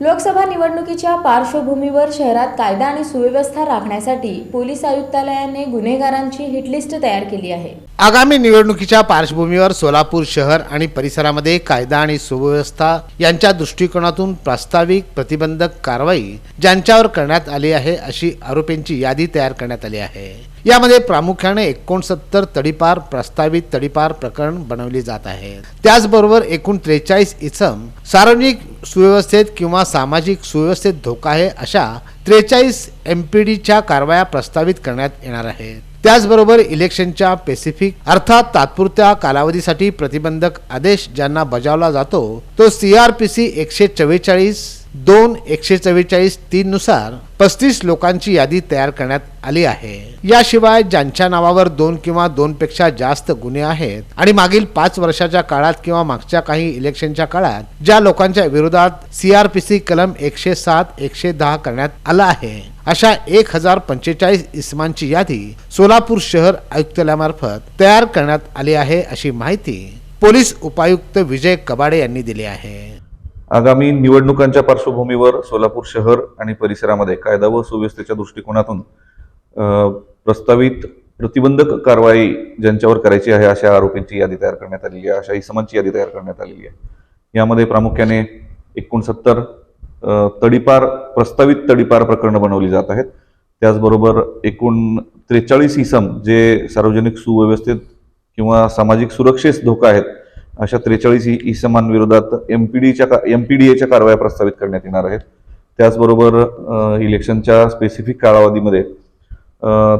लोकसभा निवडणुकीच्या पार्श्वभूमीवर शहरात कायदा आणि सुव्यवस्था राखण्यासाठी पोलीस आयुक्तालयाने गुन्हेगारांची हिटलिस्ट तयार केली आहे. आगामी निवडणुकीच्या पार्श्वभूमीवर सोलापूर शहर आणि परिसरामध्ये कायदा आणि सुव्यवस्था यांच्या दृष्टिकोनातून प्रास्ताविक प्रतिबंधक कारवाई ज्यांच्यावर करण्यात आली आहे अशी आरोपींची यादी तयार करण्यात आली आहे. यामध्ये प्रामुख्याने एकोणसत्तर तडीपार प्रस्तावित तडीपार प्रकरण बनवली जात आहे. त्याचबरोबर एकूण त्रेचाळीस इसम सार्वजनिक सुव्यवस्थेत किंवा सामाजिक सुव्यवस्थेत धोका आहे अशा त्रेचाळीस एम पी डीच्या कारवाया प्रस्तावित करण्यात येणार आहेत. त्याचबरोबर इलेक्शनच्या पेसिफिक अर्थात तात्पुरत्या कालावधीसाठी प्रतिबंधक आदेश ज्यांना बजावला जातो तो सीआरपीसी एकशे चव्वेचाळीस दोन एकशे चव्वेचाळीस तीन नुसार पस्तीस लोकांची यादी तयार करण्यात आली आहे. याशिवाय ज्यांच्या नावावर दोन किंवा दोन पेक्षा जास्त गुन्हे आहेत आणि मागील पाच वर्षाच्या काळात किंवा मागच्या काही इलेक्शनच्या काळात ज्या लोकांच्या विरोधात सीआरपीसी कलम एकशे सात एकशे दहा करण्यात आला आहे. अशा एक हजार पंचेचाळीस इसमांची यादी सोलापूर शहर आयुक्तालयामार्फत तयार करण्यात आली आहे अशी माहिती पोलीस उपायुक्त विजय कबाडे यांनी दिली आहे. आगामी निवडणुकांच्या पार्श्वभूमीवर सोलापूर शहर आणि परिसरामध्ये कायदा व सुव्यवस्थेच्या दृष्टिकोनातून प्रस्तावित प्रतिबंधक कारवाई ज्यांच्यावर करायची आहे अशा आरोपींची यादी तयार करण्यात आलेली आहे अशा इसमांची यादी तयार करण्यात आलेली आहे. यामध्ये प्रामुख्याने एकोणसत्तर तडीपार प्रस्तावित तडीपार प्रकरणं बनवली जात आहेत. त्याचबरोबर एकूण त्रेचाळीस इसम जे सार्वजनिक सुव्यवस्थेत किंवा सामाजिक सुरक्षेस धोका आहेत अशा त्रेचाळीस इसमांविरोधात एम पी डीच्या एम पी डी एच्या कारवाया प्रस्तावित करण्यात येणार आहेत. त्याचबरोबर इलेक्शनच्या स्पेसिफिक कालावधीमध्ये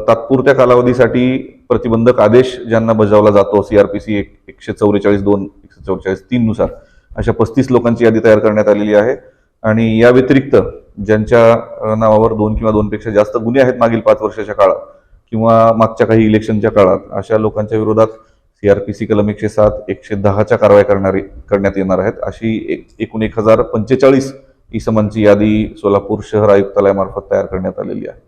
तात्पुरत्या कालावधीसाठी प्रतिबंधक आदेश ज्यांना बजावला जातो सीआरपीसी एक एकशे चौवेचाळीस दोन एकशे चौवेचाळीस तीन नुसार अशा पस्तीस लोकांची यादी तयार करण्यात आलेली आहे. आणि या व्यतिरिक्त ज्यांच्या नावावर दोन किंवा दोनपेक्षा जास्त गुन्हे आहेत मागील पाच वर्षाच्या काळात किंवा मागच्या काही इलेक्शनच्या काळात अशा लोकांच्या विरोधात सीआरपीसी कलम एकशे सात एकशे दहाच्या कारवाई करणारी करण्यात येणार आहेत. अशी एक एकूण एक हजार पंचेचाळीस इसमांची यादी सोलापूर शहर आयुक्तालयामार्फत तयार करण्यात आलेली आहे.